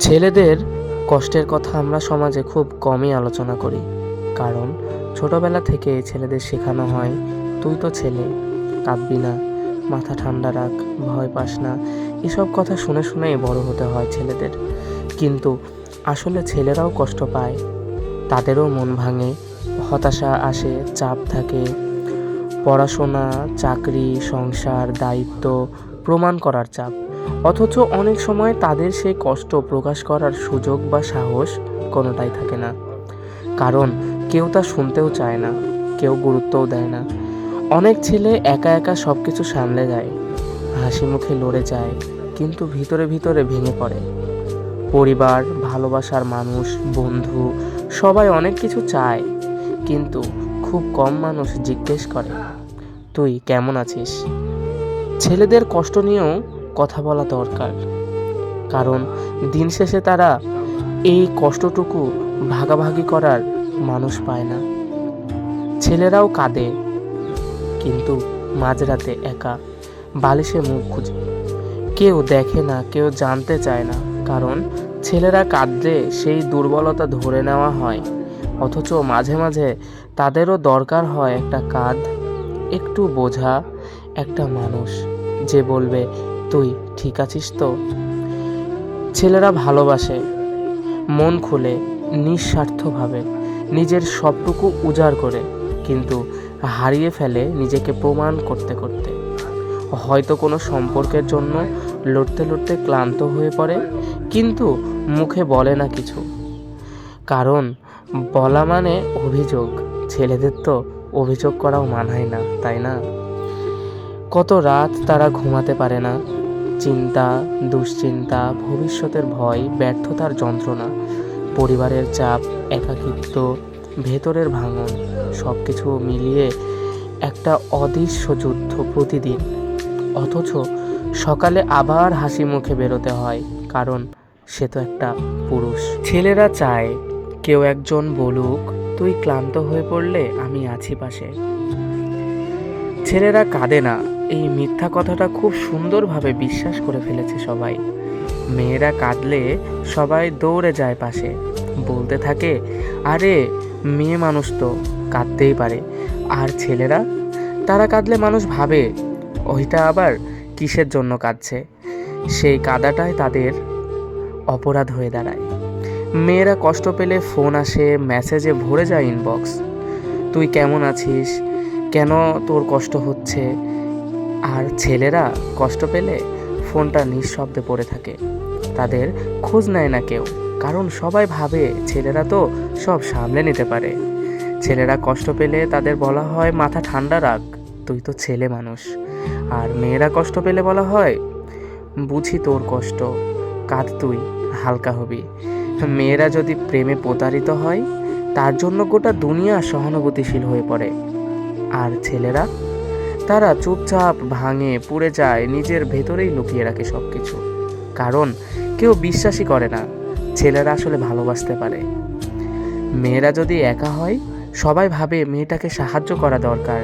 ছেলেদের কষ্টের কথা আমরা সমাজে খুব কমই আলোচনা করি। কারণ ছোটবেলা থেকে ছেলেদের শেখানো হয়, তুই তো ছেলে, কাঁদবি না, মাথা ঠান্ডা রাখ, ভয় পাস না। এসব কথা শুনে শুনেই বড় হতে হয় ছেলেদের। কিন্তু আসলে ছেলেরাও কষ্ট পায়। তাদেরও মন ভাঙে, হতাশা আসে, চাপ থাকে। পড়াশোনা, চাকরি, সংসার, দায়িত্ব প্রমাণ করার চাপ। অথচ অনেক সময় তাদের সেই কষ্ট প্রকাশ করার সুযোগ বা সাহস কোনোটাই থাকে না। কারণ কেউ তা শুনতেও চায় না, কেউ গুরুত্বও দেয় না। অনেক ছেলে একা একা সব কিছু সামলে যায়, হাসি মুখে লড়ে যায়, কিন্তু ভিতরে ভিতরে ভেঙে পড়ে। পরিবার, ভালোবাসার মানুষ, বন্ধু, সবাই অনেক কিছু চায়, কিন্তু খুব কম মানুষ জিজ্ঞেস করে, তুই কেমন আছিস? ছেলেদের কষ্ট নিয়েও কথা বলা দরকার। কারণ দিন শেষে তারা এই কষ্টটুকু ভাগাভাগি করার মানুষ পায় না। ছেলেরাও কাঁদে, কিন্তু মাঝরাতে একা বালিশে মুখ খুঁজে। কেউ দেখে না, কেউ জানতে চায় না, কারণ ছেলেরা কাঁদলে সেই দুর্বলতা ধরে নেওয়া হয়। অথচ মাঝে মাঝে তাদেরও দরকার হয় একটা কাঁধ, একটু বোঝা, একটা মানুষ, যে বলবে তুই ঠিক আছিস তো? ছেলেরা ভালোবাসে, মন খুলে, নিঃস্বার্থভাবে, নিজের সবটুকু উজাড় করে, কিন্তু হারিয়ে ফেলে নিজেকে প্রমাণ করতে করতে। হয়তো কোনো সম্পর্কের জন্য লড়তে লড়তে ক্লান্ত হয়ে পড়ে, কিন্তু মুখে বলে না কিছু। কারণ বলা মানে অভিযোগ, ছেলেদের তো অভিযোগ করাও মানায় না, তাই না? কত রাত তারা ঘুমাতে পারে না চিন্তা, দুশ্চিন্তা, ভবিষ্যতের ভয়, ব্যর্থতার যন্ত্রণা, পরিবারের চাপ, একাকিত্ব, ভেতরের ভাঙন সব কিছু মিলিয়ে একটা অদৃশ্য যুদ্ধ প্রতিদিন। অথচ সকালে আবার হাসি মুখে বেরোতে হয়, কারণ সে তো একটা পুরুষ। ছেলেরা চায়, কেউ একজন বলুক, তুই ক্লান্ত হয়ে পড়লে আমি আছি পাশে। ছেলেরা কাঁদে না এই মিথ্যা কথাটা খুব সুন্দরভাবে বিশ্বাস করে ফেলেছে সবাই। মেয়েরা কাঁদলে সবাই দৌড়ে যায় পাশে। বলতে থাকে, আরে, মেয়ে মানুষ তো, কাঁদতেই পারে। আর ছেলেরা? তারা কাঁদলে মানুষ ভাবে, ওইটা আবার কিসের জন্য কাঁদছে? সেই কাদাটাই তাদের অপরাধ হয়ে দাঁড়ায়। মেয়েরা কষ্ট পেলে ফোন আসে, মেসেজে ভরে যায় ইনবক্স তুই কেমন আছিস? কেন তোর কষ্ট হচ্ছে? আর ছেলেরা কষ্ট পেলে ফোনটা নিঃশব্দে পড়ে থাকে। তাদের খোঁজ নেয় না কেউ, কারণ সবাই ভাবে ছেলেরা তো সব সামলে নিতে পারে। ছেলেরা কষ্ট পেলে তাদের বলা হয়, মাথা ঠান্ডা রাখ, তুই তো ছেলে মানুষ। আর মেয়েরা কষ্ট পেলে বলা হয়, বুঝি তোর কষ্ট, কাঁদ তুই, হালকা হবি। মেয়েরা যদি প্রেমে প্রতারিত হয়, তার জন্য গোটা দুনিয়া সহানুভূতিশীল হয়ে পড়ে। আর ছেলেরা তারা চুপচাপ ভাঙে, পুড়ে যায়, নিজের ভেতরেই লুকিয়ে রাখে সব কিছু কারণ কেউ বিশ্বাসই করে না, ছেলেরা আসলে ভালোবাসতে পারে। মেয়েরা যদি একা হয়, সবাই ভাবে মেয়েটাকে সাহায্য করা দরকার।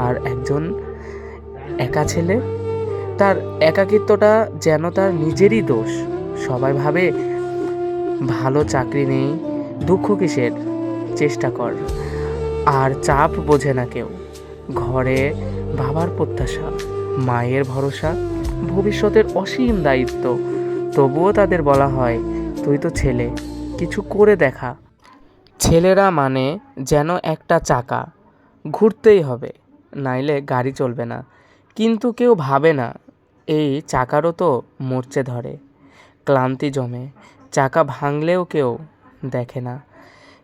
আর একজন একা ছেলে, তার একাকিত্বটা যেন তার নিজেরই দোষ। সবাই ভাবে ভালো চাকরি নেই, দুঃখ কিসের? চেষ্টা কর। আর চাপ বোঝে না কেউ। ঘরে বাবার প্রত্যাশা, মায়ের ভরসা, ভবিষ্যতের অসীম দায়িত্ব। তবুও তাদের বলা হয়, তুই তো ছেলে, কিছু করে দেখা। ছেলেরা মানে যেন একটা চাকা। ঘুরতেই হবে, নাইলে গাড়ি চলবে না। কিন্তু কেউ ভাবে না, এই চাকারও তো মরচে ধরে। ক্লান্তি জমে, চাকা ভাঙলেও কেউ দেখে না।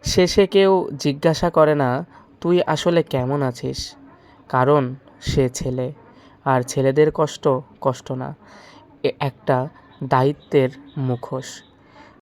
শেষে কেউ জিজ্ঞাসা করে না, তুই আসলে কেমন আছিস? কারণ সে ছেলে। আর ছেলেদের কষ্ট কষ্ট না। একটা দায়িত্বের মুখোশ।